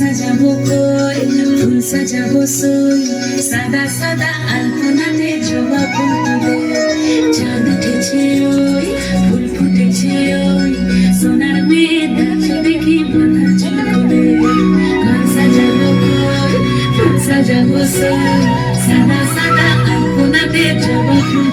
সাজাবো কই ফুল সাজাবো সই সাদা সাদা আলপনাতে জবা ফুল চাঁদ উঠেছে ওই ফুল ফুটেছে ওই সোনার মেয়ে নাচ দেখি মাথা চুল করে ঘর সাজাবো কই ফুল সাজাবো সই সাদা সাদা আলপনাতে জবা ফুল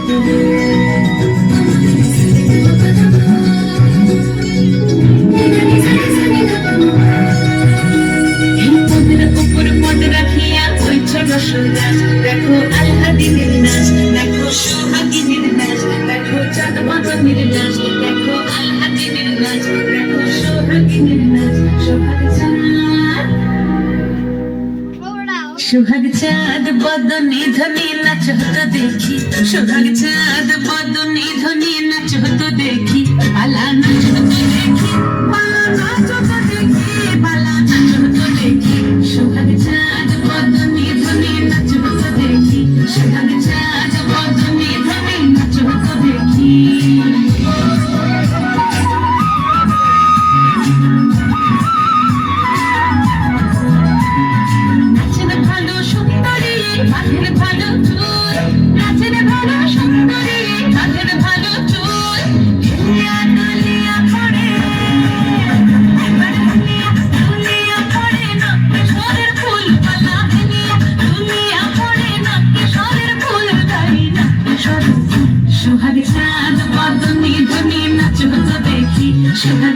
সৈরাজ দেখো আল্লাহ দিনের নাচ দেখো সোহাগিনীর নাচ দেখো চাঁদ মাদনের নাচ দেখো আল্লাহ দিনের নাচ দেখো নাচ সোহাগ চাঁদ। বদনি ধনি নাচ হতো দেখি, সোহাগ চাঁদ বদনি ধনি নাচ হতো দেখি পালা নাচ হতো দেখি পালা নাচ হতো দেখি পালা সুন্দরী। কাঁধের ভালো চুল। নাচের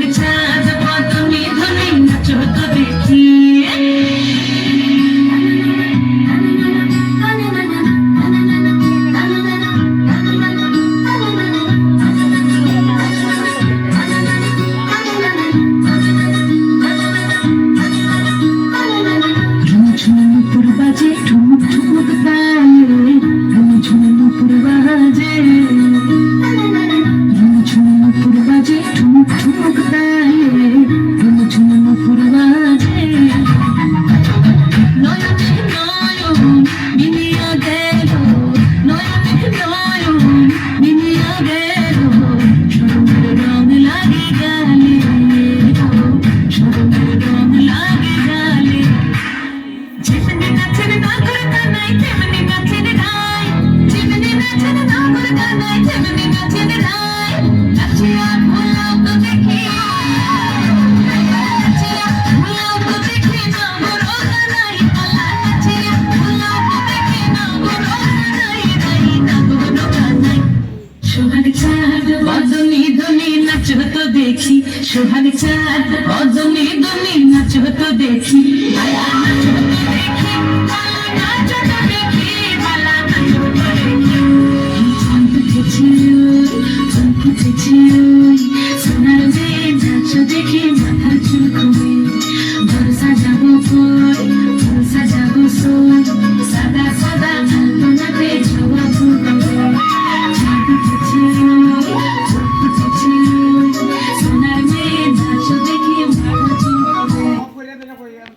দেখি সোহাগ চাঁদ বদনি ধনি নাচ হতো দেখি আয়া নাচ হতো দেখি I'm not